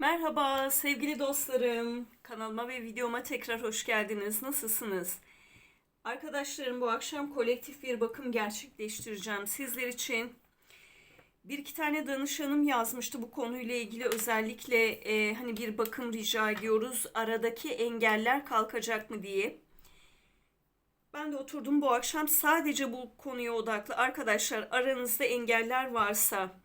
Merhaba sevgili dostlarım. Kanalıma ve videoma tekrar hoş geldiniz. Nasılsınız? Arkadaşlarım bu akşam kolektif bir bakım gerçekleştireceğim sizler için. Bir iki tane danışanım yazmıştı bu konuyla ilgili özellikle e, hani bir bakım rica ediyoruz. Aradaki engeller kalkacak mı diye. Ben de oturdum bu akşam sadece bu konuya odaklı. Arkadaşlar aranızda engeller varsa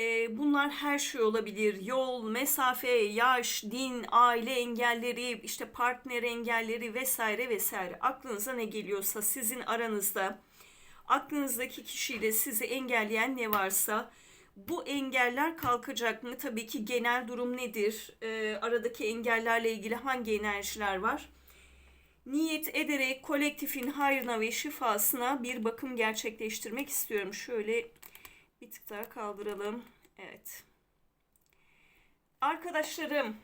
e, bunlar her şey olabilir. Yol, mesafe, yaş, din, aile engelleri, işte partner engelleri vesaire vesaire. Aklınıza ne geliyorsa sizin aranızda aklınızdaki kişiyle sizi engelleyen ne varsa bu engeller kalkacak mı? Tabii ki genel durum nedir? E, aradaki engellerle ilgili hangi enerjiler var? Niyet ederek kolektifin hayrına ve şifasına bir bakım gerçekleştirmek istiyorum. Şöyle bir tık daha kaldıralım. Evet. Arkadaşlarım,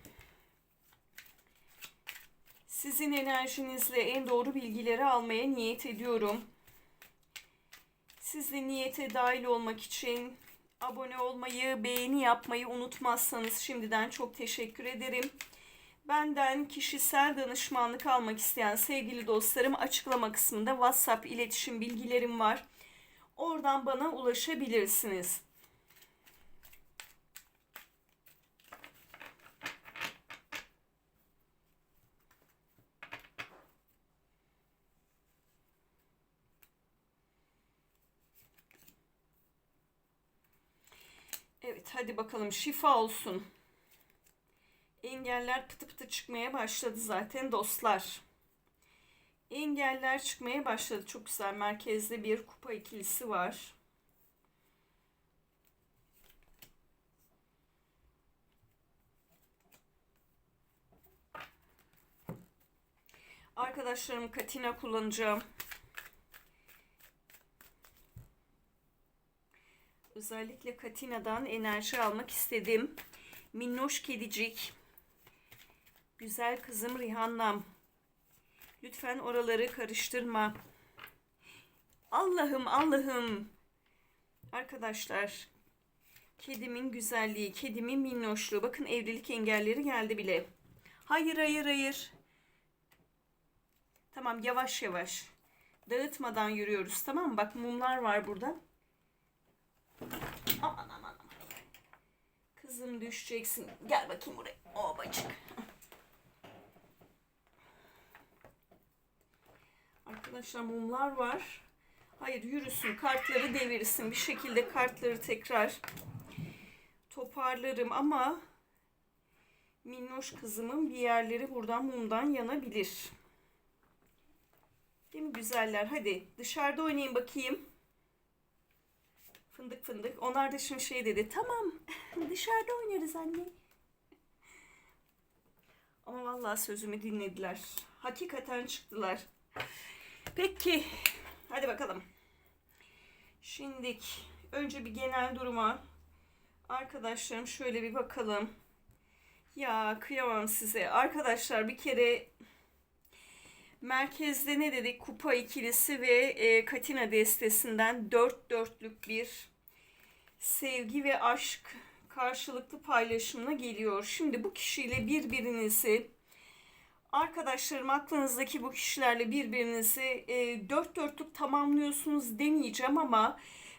sizin enerjinizle en doğru bilgileri almaya niyet ediyorum. Siz de niyete dahil olmak için abone olmayı, beğeni yapmayı unutmazsanız şimdiden çok teşekkür ederim. Benden kişisel danışmanlık almak isteyen sevgili dostlarım açıklama kısmında WhatsApp iletişim bilgilerim var. Oradan bana ulaşabilirsiniz. Evet hadi bakalım şifa olsun. Engeller pıtı pıtı çıkmaya başladı zaten dostlar. Engeller çıkmaya başladı. Çok güzel. Merkezde bir kupa ikilisi var. Arkadaşlarım katina kullanacağım. Özellikle Katina'dan enerji almak istedim. Minnoş kedicik. Güzel kızım Rihanna'm. Lütfen oraları karıştırma. Allah'ım Allah'ım. Arkadaşlar. Kedimin güzelliği, kedimin minnoşluğu. Bakın evlilik engelleri geldi bile. Hayır hayır hayır. Tamam yavaş yavaş. Dağıtmadan yürüyoruz tamam mı? Bak mumlar var burada. Aman aman aman. Kızım düşeceksin. Gel bakayım buraya. Obacık. Arkadaşlar mumlar var. Hayır yürüsün. Kartları devirsin. Bir şekilde kartları tekrar toparlarım ama minnoş kızımın bir yerleri buradan mumdan yanabilir. Değil mi güzeller? Hadi dışarıda oynayın bakayım. Fındık fındık. Onlar da şimdi şey dedi. Tamam dışarıda oynarız anne. Ama vallahi sözümü dinlediler. Hakikaten çıktılar. Peki. Hadi bakalım. Şimdilik önce bir genel duruma arkadaşlarım şöyle bir bakalım. Ya kıyamam size. Arkadaşlar bir kere merkezde ne dedik? Kupa ikilisi ve e, Katina destesinden dört dörtlük bir sevgi ve aşk karşılıklı paylaşımına geliyor. Şimdi bu kişiyle birbirinizi arkadaşlarım aklınızdaki bu kişilerle birbirinizi e, dört dörtlük tamamlıyorsunuz demeyeceğim ama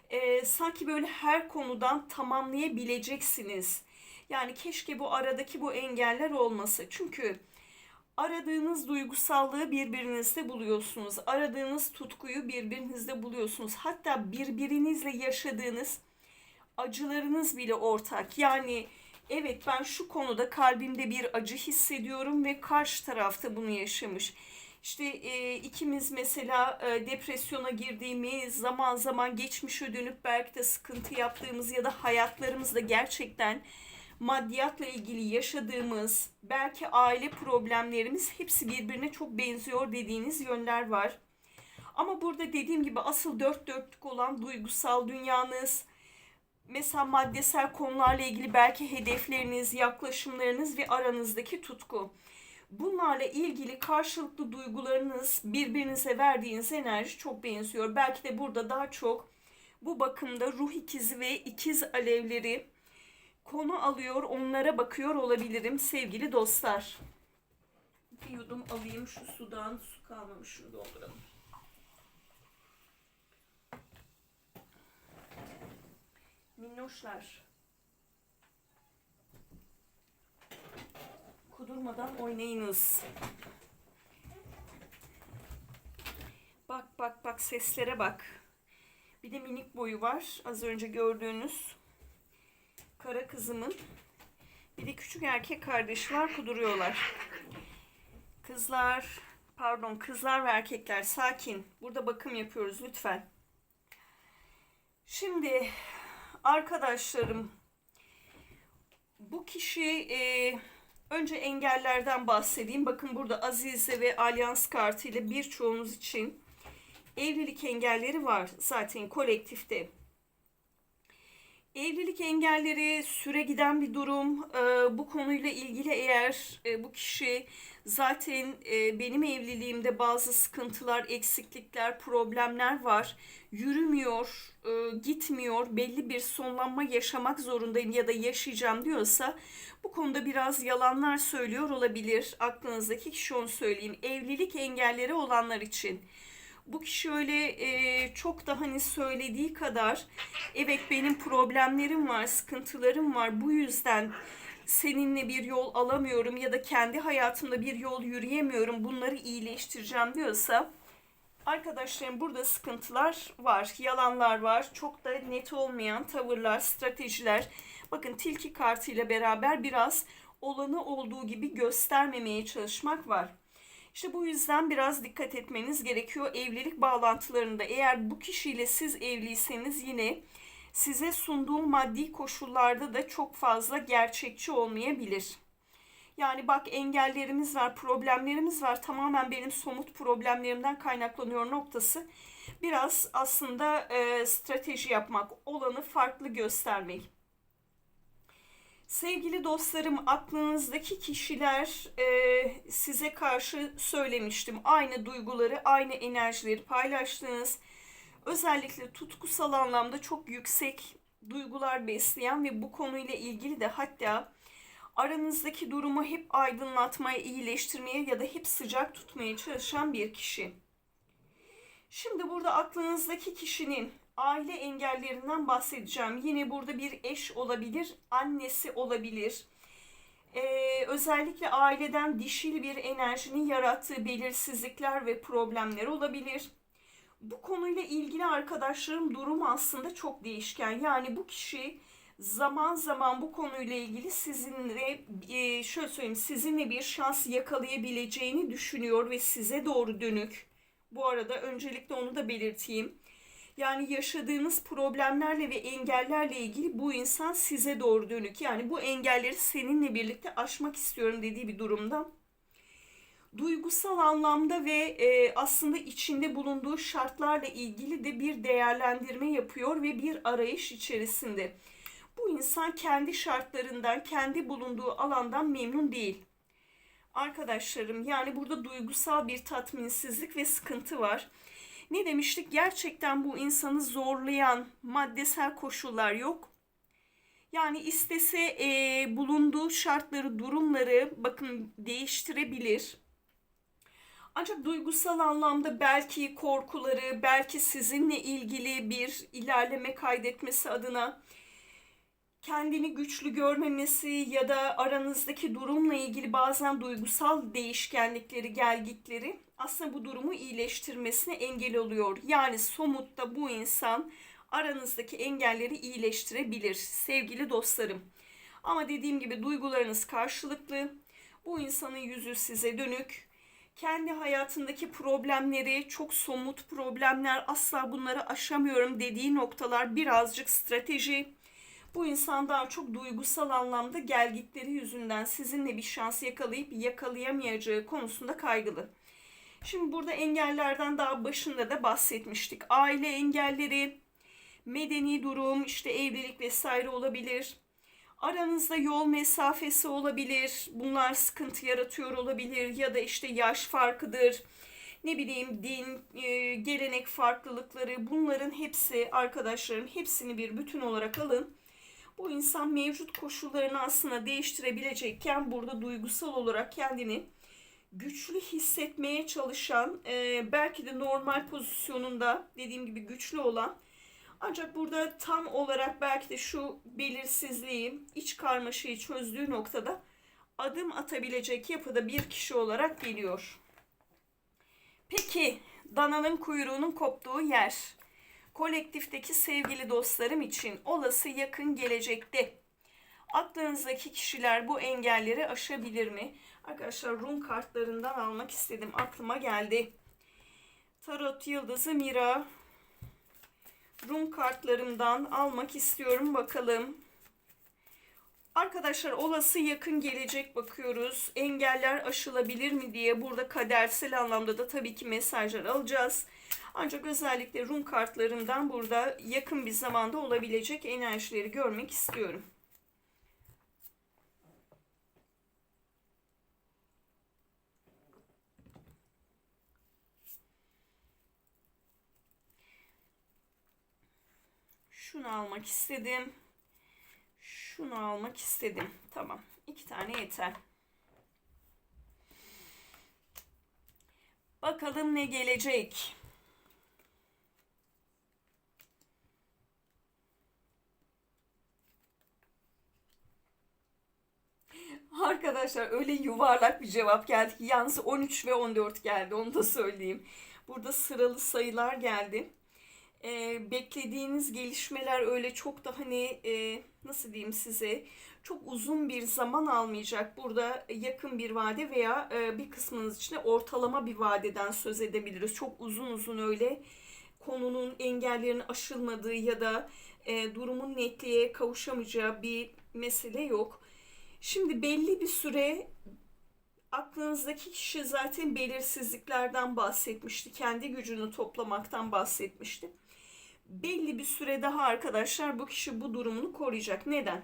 e, sanki böyle her konudan tamamlayabileceksiniz. Yani keşke bu aradaki bu engeller olmasa. Çünkü aradığınız duygusallığı birbirinizde buluyorsunuz. Aradığınız tutkuyu birbirinizde buluyorsunuz. Hatta birbirinizle yaşadığınız acılarınız bile ortak. Yani evet ben şu konuda kalbimde bir acı hissediyorum ve karşı tarafta bunu yaşamış. İşte e, ikimiz mesela e, depresyona girdiğimiz zaman zaman geçmişe dönüp belki de sıkıntı yaptığımız ya da hayatlarımızda gerçekten maddiyatla ilgili yaşadığımız belki aile problemlerimiz hepsi birbirine çok benziyor dediğiniz yönler var. Ama burada dediğim gibi asıl dört dörtlük olan duygusal dünyanız, mesela maddesel konularla ilgili belki hedefleriniz, yaklaşımlarınız ve aranızdaki tutku. Bunlarla ilgili karşılıklı duygularınız, birbirinize verdiğiniz enerji çok benziyor. Belki de burada daha çok bu bakımda ruh ikizi ve ikiz alevleri konu alıyor, onlara bakıyor olabilirim sevgili dostlar. Bir yudum alayım şu sudan. Su kalmamış şunu dolduralım. Minnoşlar. Kudurmadan oynayınız. Bak bak bak seslere bak. Bir de minik boyu var. Az önce gördüğünüz kara kızımın. Bir de küçük erkek kardeş var kuduruyorlar. Kızlar, pardon kızlar ve erkekler sakin. Burada bakım yapıyoruz lütfen. Şimdi arkadaşlarım bu kişi e, önce engellerden bahsedeyim. Bakın burada Azize ve Alyans kartı ile birçoğunuz için evlilik engelleri var zaten kolektifte. Evlilik engelleri süre giden bir durum. Ee, bu konuyla ilgili eğer e, bu kişi zaten e, benim evliliğimde bazı sıkıntılar, eksiklikler, problemler var. Yürümüyor, e, gitmiyor, belli bir sonlanma yaşamak zorundayım ya da yaşayacağım diyorsa bu konuda biraz yalanlar söylüyor olabilir. Aklınızdaki kişi onu söyleyeyim. Evlilik engelleri olanlar için bu kişi öyle e, çok da hani söylediği kadar evet benim problemlerim var, sıkıntılarım var. Bu yüzden seninle bir yol alamıyorum ya da kendi hayatımda bir yol yürüyemiyorum. Bunları iyileştireceğim diyorsa arkadaşlarım burada sıkıntılar var, yalanlar var. Çok da net olmayan tavırlar, stratejiler. Bakın tilki kartıyla beraber biraz olanı olduğu gibi göstermemeye çalışmak var. İşte bu yüzden biraz dikkat etmeniz gerekiyor evlilik bağlantılarında. Eğer bu kişiyle siz evliyseniz yine size sunduğu maddi koşullarda da çok fazla gerçekçi olmayabilir. Yani bak engellerimiz var, problemlerimiz var. Tamamen benim somut problemlerimden kaynaklanıyor noktası. Biraz aslında e, strateji yapmak, olanı farklı göstermek. Sevgili dostlarım, aklınızdaki kişiler e, size karşı söylemiştim. Aynı duyguları, aynı enerjileri paylaştınız. Özellikle tutkusal anlamda çok yüksek duygular besleyen ve bu konuyla ilgili de hatta aranızdaki durumu hep aydınlatmaya, iyileştirmeye ya da hep sıcak tutmaya çalışan bir kişi. Şimdi burada aklınızdaki kişinin aile engellerinden bahsedeceğim. Yine burada bir eş olabilir, annesi olabilir. Ee, özellikle aileden dişil bir enerjinin yarattığı belirsizlikler ve problemler olabilir. Bu konuyla ilgili arkadaşlarım durum aslında çok değişken. Yani bu kişi zaman zaman bu konuyla ilgili sizinle e, şöyle söyleyeyim sizinle bir şans yakalayabileceğini düşünüyor ve size doğru dönük. Bu arada öncelikle onu da belirteyim yani yaşadığınız problemlerle ve engellerle ilgili bu insan size doğru dönük. Yani bu engelleri seninle birlikte aşmak istiyorum dediği bir durumda. Duygusal anlamda ve e, aslında içinde bulunduğu şartlarla ilgili de bir değerlendirme yapıyor ve bir arayış içerisinde. Bu insan kendi şartlarından, kendi bulunduğu alandan memnun değil. Arkadaşlarım yani burada duygusal bir tatminsizlik ve sıkıntı var ne demiştik? Gerçekten bu insanı zorlayan maddesel koşullar yok. Yani istese e, bulunduğu şartları, durumları bakın değiştirebilir. Ancak duygusal anlamda belki korkuları, belki sizinle ilgili bir ilerleme kaydetmesi adına kendini güçlü görmemesi ya da aranızdaki durumla ilgili bazen duygusal değişkenlikleri, gelgitleri aslında bu durumu iyileştirmesine engel oluyor. Yani somutta bu insan aranızdaki engelleri iyileştirebilir sevgili dostlarım. Ama dediğim gibi duygularınız karşılıklı. Bu insanın yüzü size dönük. Kendi hayatındaki problemleri, çok somut problemler, asla bunları aşamıyorum dediği noktalar birazcık strateji bu insan daha çok duygusal anlamda gelgitleri yüzünden sizinle bir şans yakalayıp yakalayamayacağı konusunda kaygılı. Şimdi burada engellerden daha başında da bahsetmiştik. Aile engelleri, medeni durum, işte evlilik vesaire olabilir. Aranızda yol mesafesi olabilir. Bunlar sıkıntı yaratıyor olabilir ya da işte yaş farkıdır. Ne bileyim din, e, gelenek farklılıkları bunların hepsi arkadaşlarım hepsini bir bütün olarak alın Bu insan mevcut koşullarını aslında değiştirebilecekken burada duygusal olarak kendini güçlü hissetmeye çalışan, e, belki de normal pozisyonunda dediğim gibi güçlü olan ancak burada tam olarak belki de şu belirsizliği, iç karmaşayı çözdüğü noktada adım atabilecek yapıda bir kişi olarak geliyor. Peki dananın kuyruğunun koptuğu yer kolektifteki sevgili dostlarım için olası yakın gelecekte aklınızdaki kişiler bu engelleri aşabilir mi? Arkadaşlar Rum kartlarından almak istedim. Aklıma geldi. Tarot Yıldızı Mira. Rum kartlarımdan almak istiyorum. Bakalım. Arkadaşlar olası yakın gelecek bakıyoruz. Engeller aşılabilir mi diye burada kadersel anlamda da tabii ki mesajlar alacağız. Ancak özellikle Rum kartlarından burada yakın bir zamanda olabilecek enerjileri görmek istiyorum. Şunu almak istedim. Şunu almak istedim. Tamam. İki tane yeter. Bakalım ne gelecek. Arkadaşlar öyle yuvarlak bir cevap geldi ki yalnız 13 ve 14 geldi onu da söyleyeyim. Burada sıralı sayılar geldi. Ee, beklediğiniz gelişmeler öyle çok da hani e, nasıl diyeyim size çok uzun bir zaman almayacak. Burada yakın bir vade veya e, bir kısmınız için de ortalama bir vadeden söz edebiliriz. Çok uzun uzun öyle konunun engellerinin aşılmadığı ya da e, durumun netliğe kavuşamayacağı bir mesele yok. Şimdi belli bir süre aklınızdaki kişi zaten belirsizliklerden bahsetmişti. Kendi gücünü toplamaktan bahsetmişti. Belli bir süre daha arkadaşlar bu kişi bu durumunu koruyacak. Neden?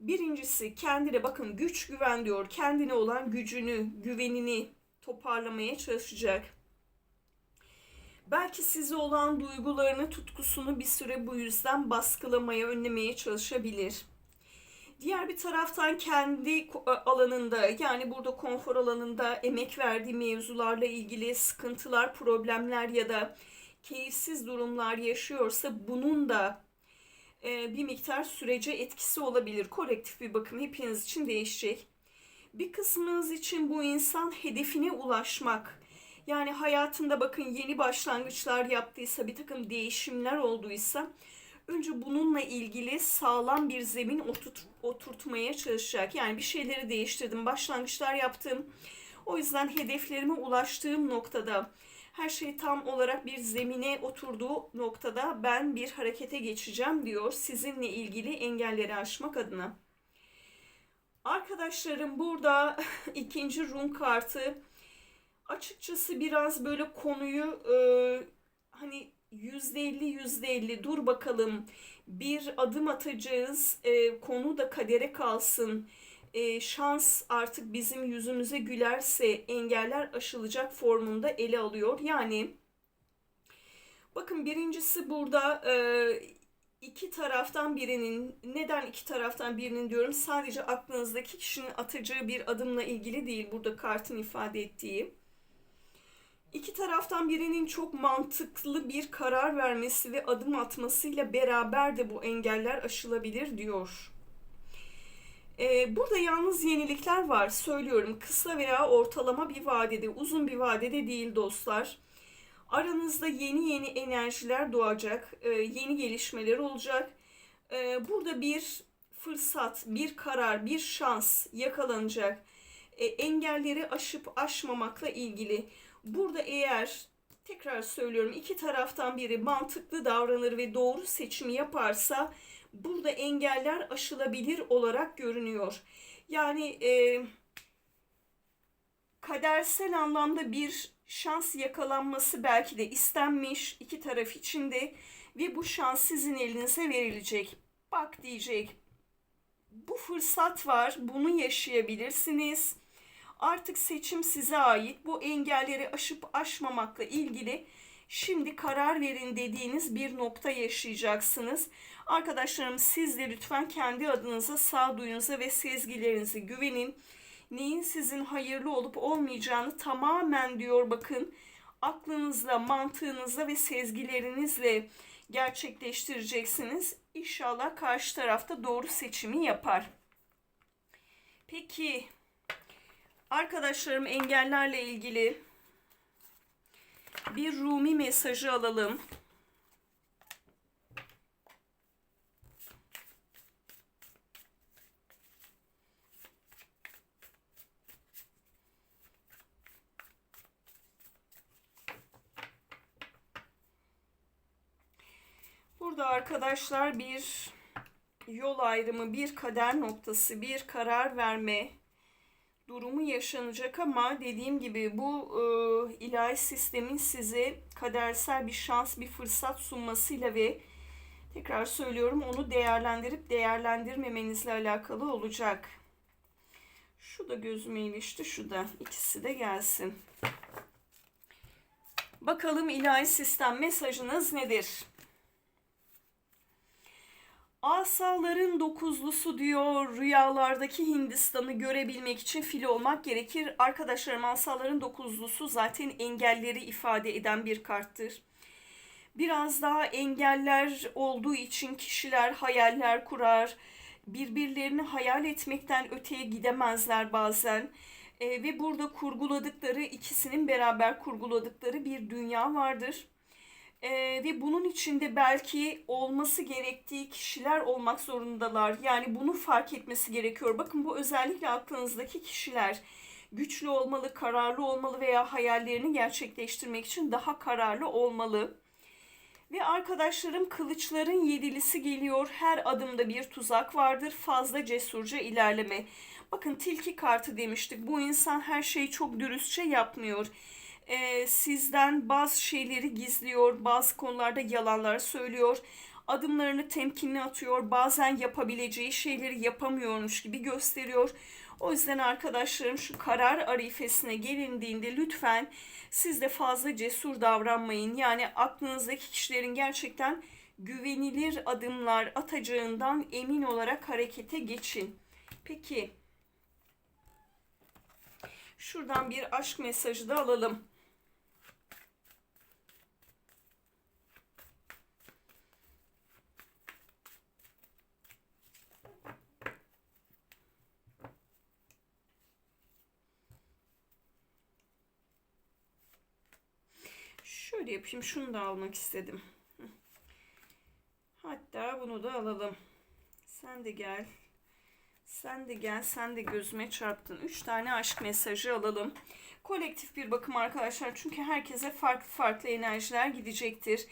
Birincisi kendine bakın güç güven diyor. Kendine olan gücünü, güvenini toparlamaya çalışacak. Belki size olan duygularını, tutkusunu bir süre bu yüzden baskılamaya, önlemeye çalışabilir. Diğer bir taraftan kendi alanında yani burada konfor alanında emek verdiği mevzularla ilgili sıkıntılar, problemler ya da keyifsiz durumlar yaşıyorsa bunun da e, bir miktar sürece etkisi olabilir. Kolektif bir bakım hepiniz için değişecek. Bir kısmınız için bu insan hedefine ulaşmak, yani hayatında bakın yeni başlangıçlar yaptıysa, bir takım değişimler olduysa önce bununla ilgili sağlam bir zemin oturt, oturtmaya çalışacak. Yani bir şeyleri değiştirdim, başlangıçlar yaptım. O yüzden hedeflerime ulaştığım noktada her şey tam olarak bir zemine oturduğu noktada ben bir harekete geçeceğim diyor sizinle ilgili engelleri aşmak adına. Arkadaşlarım burada ikinci Rum kartı açıkçası biraz böyle konuyu e, hani yüzde elli yüzde elli dur bakalım bir adım atacağız e, konu da kadere kalsın e, şans artık bizim yüzümüze gülerse engeller aşılacak formunda ele alıyor. Yani bakın birincisi burada e, iki taraftan birinin neden iki taraftan birinin diyorum sadece aklınızdaki kişinin atacağı bir adımla ilgili değil burada kartın ifade ettiği. İki taraftan birinin çok mantıklı bir karar vermesi ve adım atmasıyla beraber de bu engeller aşılabilir diyor. Ee, burada yalnız yenilikler var söylüyorum. Kısa veya ortalama bir vadede, uzun bir vadede değil dostlar. Aranızda yeni yeni enerjiler doğacak, e, yeni gelişmeler olacak. E, burada bir fırsat, bir karar, bir şans yakalanacak. E, engelleri aşıp aşmamakla ilgili. Burada eğer tekrar söylüyorum iki taraftan biri mantıklı davranır ve doğru seçimi yaparsa burada engeller aşılabilir olarak görünüyor. Yani e, kadersel anlamda bir şans yakalanması belki de istenmiş iki taraf için de ve bu şans sizin elinize verilecek. Bak diyecek. Bu fırsat var. Bunu yaşayabilirsiniz. Artık seçim size ait. Bu engelleri aşıp aşmamakla ilgili Şimdi karar verin dediğiniz bir nokta yaşayacaksınız. Arkadaşlarım siz de lütfen kendi adınıza, sağduyunuza ve sezgilerinize güvenin. Neyin sizin hayırlı olup olmayacağını tamamen diyor bakın aklınızla, mantığınızla ve sezgilerinizle gerçekleştireceksiniz. İnşallah karşı tarafta doğru seçimi yapar. Peki arkadaşlarım engellerle ilgili bir Rumi mesajı alalım. Burada arkadaşlar bir yol ayrımı, bir kader noktası, bir karar verme durumu yaşanacak ama dediğim gibi bu e, ilahi sistemin size kadersel bir şans, bir fırsat sunmasıyla ve tekrar söylüyorum onu değerlendirip değerlendirmemenizle alakalı olacak. Şu da gözüme ilişti, şu da. ikisi de gelsin. Bakalım ilahi sistem mesajınız nedir? Asaların dokuzlusu diyor rüyalardaki Hindistan'ı görebilmek için fil olmak gerekir. Arkadaşlarım asaların dokuzlusu zaten engelleri ifade eden bir karttır. Biraz daha engeller olduğu için kişiler hayaller kurar. Birbirlerini hayal etmekten öteye gidemezler bazen. E, ve burada kurguladıkları ikisinin beraber kurguladıkları bir dünya vardır ee, ve bunun içinde belki olması gerektiği kişiler olmak zorundalar. Yani bunu fark etmesi gerekiyor. Bakın bu özellikle aklınızdaki kişiler güçlü olmalı, kararlı olmalı veya hayallerini gerçekleştirmek için daha kararlı olmalı. Ve arkadaşlarım kılıçların yedilisi geliyor. Her adımda bir tuzak vardır. Fazla cesurca ilerleme. Bakın tilki kartı demiştik. Bu insan her şeyi çok dürüstçe yapmıyor e, sizden bazı şeyleri gizliyor, bazı konularda yalanlar söylüyor, adımlarını temkinli atıyor, bazen yapabileceği şeyleri yapamıyormuş gibi gösteriyor. O yüzden arkadaşlarım şu karar arifesine gelindiğinde lütfen siz de fazla cesur davranmayın. Yani aklınızdaki kişilerin gerçekten güvenilir adımlar atacağından emin olarak harekete geçin. Peki şuradan bir aşk mesajı da alalım. Şöyle yapayım. Şunu da almak istedim. Hatta bunu da alalım. Sen de gel. Sen de gel. Sen de gözüme çarptın. Üç tane aşk mesajı alalım. Kolektif bir bakım arkadaşlar. Çünkü herkese farklı farklı enerjiler gidecektir.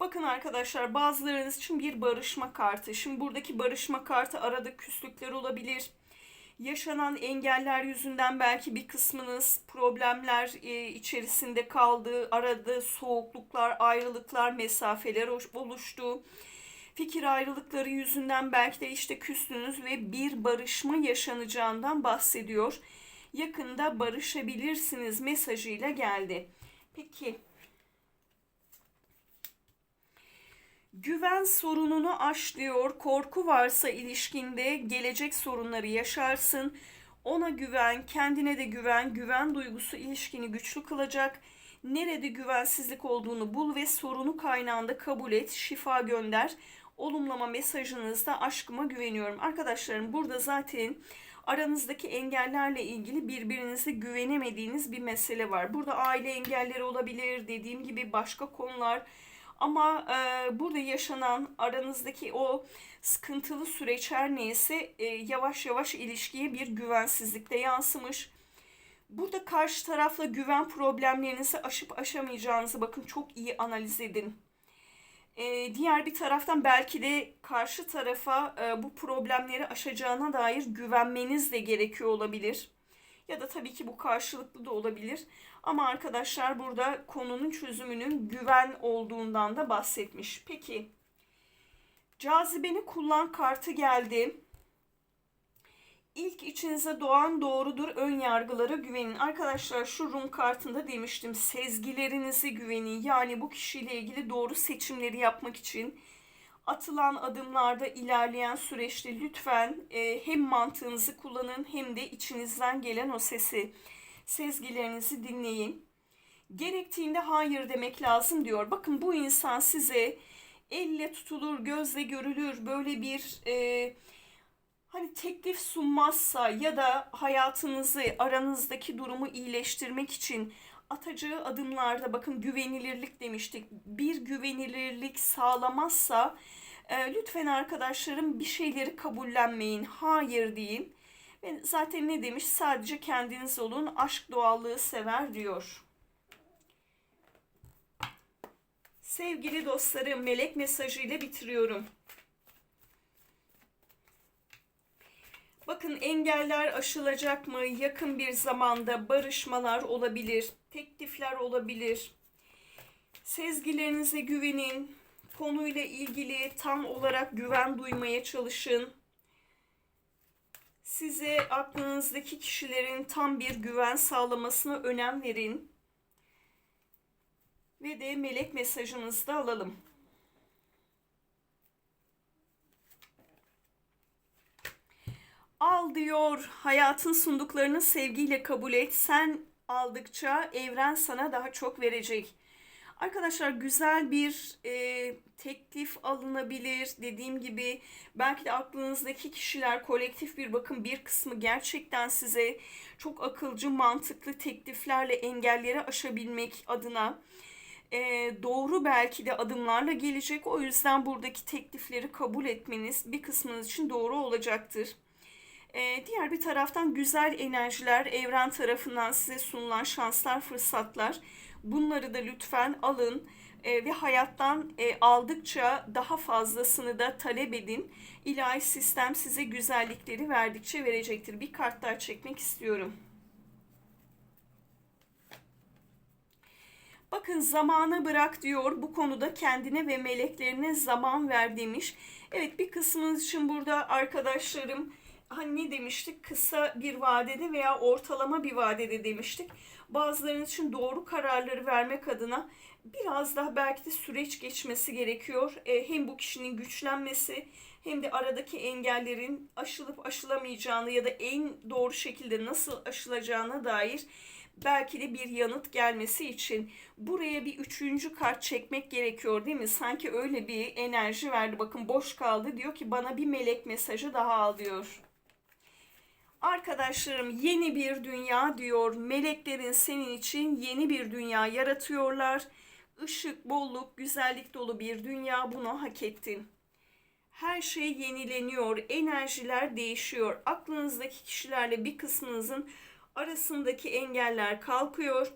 Bakın arkadaşlar bazılarınız için bir barışma kartı. Şimdi buradaki barışma kartı arada küslükler olabilir yaşanan engeller yüzünden belki bir kısmınız problemler e, içerisinde kaldı, aradı, soğukluklar, ayrılıklar, mesafeler oluştu. Fikir ayrılıkları yüzünden belki de işte küstünüz ve bir barışma yaşanacağından bahsediyor. Yakında barışabilirsiniz mesajıyla geldi. Peki Güven sorununu aş diyor. Korku varsa ilişkinde gelecek sorunları yaşarsın. Ona güven, kendine de güven. Güven duygusu ilişkini güçlü kılacak. Nerede güvensizlik olduğunu bul ve sorunu kaynağında kabul et, şifa gönder. Olumlama mesajınızda aşkıma güveniyorum. Arkadaşlarım burada zaten aranızdaki engellerle ilgili birbirinize güvenemediğiniz bir mesele var. Burada aile engelleri olabilir, dediğim gibi başka konular ama e, burada yaşanan aranızdaki o sıkıntılı süreç her neyse e, yavaş yavaş ilişkiye bir güvensizlikte yansımış. Burada karşı tarafla güven problemlerinizi aşıp aşamayacağınızı bakın çok iyi analiz edin. Ee, diğer bir taraftan belki de karşı tarafa e, bu problemleri aşacağına dair güvenmeniz de gerekiyor olabilir. Ya da tabii ki bu karşılıklı da olabilir. Ama arkadaşlar burada konunun çözümünün güven olduğundan da bahsetmiş. Peki cazibeni kullan kartı geldi. İlk içinize doğan doğrudur. Ön yargılara güvenin. Arkadaşlar şu Rum kartında demiştim. Sezgilerinize güvenin. Yani bu kişiyle ilgili doğru seçimleri yapmak için atılan adımlarda ilerleyen süreçte lütfen e, hem mantığınızı kullanın hem de içinizden gelen o sesi, sezgilerinizi dinleyin. Gerektiğinde hayır demek lazım diyor. Bakın bu insan size elle tutulur, gözle görülür böyle bir e, hani teklif sunmazsa ya da hayatınızı, aranızdaki durumu iyileştirmek için atacağı adımlarda bakın güvenilirlik demiştik. Bir güvenilirlik sağlamazsa e, lütfen arkadaşlarım bir şeyleri kabullenmeyin. Hayır deyin. Ve zaten ne demiş? Sadece kendiniz olun. Aşk doğallığı sever diyor. Sevgili dostlarım, melek mesajıyla bitiriyorum. Bakın engeller aşılacak mı? Yakın bir zamanda barışmalar olabilir, teklifler olabilir. Sezgilerinize güvenin. Konuyla ilgili tam olarak güven duymaya çalışın. Size aklınızdaki kişilerin tam bir güven sağlamasına önem verin. Ve de melek mesajınızı da alalım. Al diyor, hayatın sunduklarını sevgiyle kabul et. Sen aldıkça evren sana daha çok verecek. Arkadaşlar güzel bir e, teklif alınabilir. Dediğim gibi belki de aklınızdaki kişiler kolektif bir bakın bir kısmı gerçekten size çok akılcı mantıklı tekliflerle engelleri aşabilmek adına e, doğru belki de adımlarla gelecek. O yüzden buradaki teklifleri kabul etmeniz bir kısmınız için doğru olacaktır. Ee, diğer bir taraftan güzel enerjiler, evren tarafından size sunulan şanslar, fırsatlar. Bunları da lütfen alın e, ve hayattan e, aldıkça daha fazlasını da talep edin. İlahi sistem size güzellikleri verdikçe verecektir. Bir kart daha çekmek istiyorum. Bakın zamanı bırak diyor. Bu konuda kendine ve meleklerine zaman ver demiş. Evet bir kısmınız için burada arkadaşlarım hani ne demiştik? Kısa bir vadede veya ortalama bir vadede demiştik. Bazılarınız için doğru kararları vermek adına biraz daha belki de süreç geçmesi gerekiyor. E, hem bu kişinin güçlenmesi hem de aradaki engellerin aşılıp aşılamayacağını ya da en doğru şekilde nasıl aşılacağına dair belki de bir yanıt gelmesi için buraya bir üçüncü kart çekmek gerekiyor değil mi? Sanki öyle bir enerji verdi. Bakın boş kaldı. Diyor ki bana bir melek mesajı daha al diyor. Arkadaşlarım yeni bir dünya diyor. Meleklerin senin için yeni bir dünya yaratıyorlar. Işık, bolluk, güzellik dolu bir dünya bunu hak ettin. Her şey yenileniyor, enerjiler değişiyor. Aklınızdaki kişilerle bir kısmınızın arasındaki engeller kalkıyor.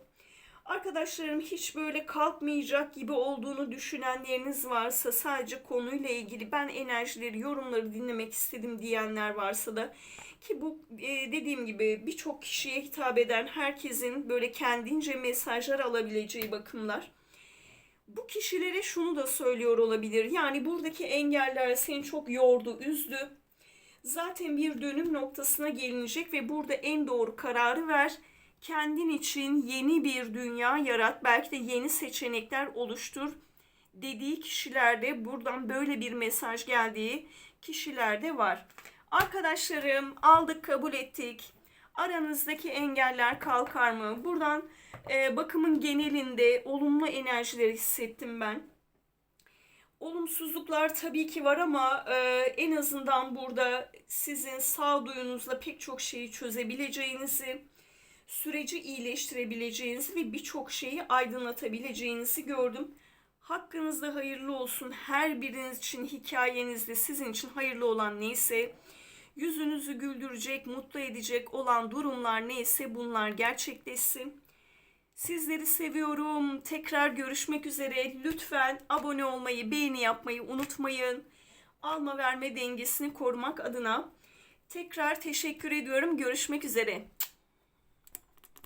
Arkadaşlarım hiç böyle kalkmayacak gibi olduğunu düşünenleriniz varsa sadece konuyla ilgili ben enerjileri, yorumları dinlemek istedim diyenler varsa da ki bu e, dediğim gibi birçok kişiye hitap eden herkesin böyle kendince mesajlar alabileceği bakımlar. Bu kişilere şunu da söylüyor olabilir. Yani buradaki engeller seni çok yordu, üzdü. Zaten bir dönüm noktasına gelinecek ve burada en doğru kararı ver. Kendin için yeni bir dünya yarat. Belki de yeni seçenekler oluştur dediği kişilerde buradan böyle bir mesaj geldiği kişilerde var. Arkadaşlarım aldık kabul ettik. Aranızdaki engeller kalkar mı? Buradan e, bakımın genelinde olumlu enerjileri hissettim ben. Olumsuzluklar tabii ki var ama e, en azından burada sizin sağduyunuzla pek çok şeyi çözebileceğinizi, süreci iyileştirebileceğinizi ve birçok şeyi aydınlatabileceğinizi gördüm. Hakkınızda hayırlı olsun. Her biriniz için hikayenizde sizin için hayırlı olan neyse yüzünüzü güldürecek, mutlu edecek olan durumlar neyse bunlar gerçekleşsin. Sizleri seviyorum. Tekrar görüşmek üzere. Lütfen abone olmayı, beğeni yapmayı unutmayın. Alma verme dengesini korumak adına tekrar teşekkür ediyorum. Görüşmek üzere.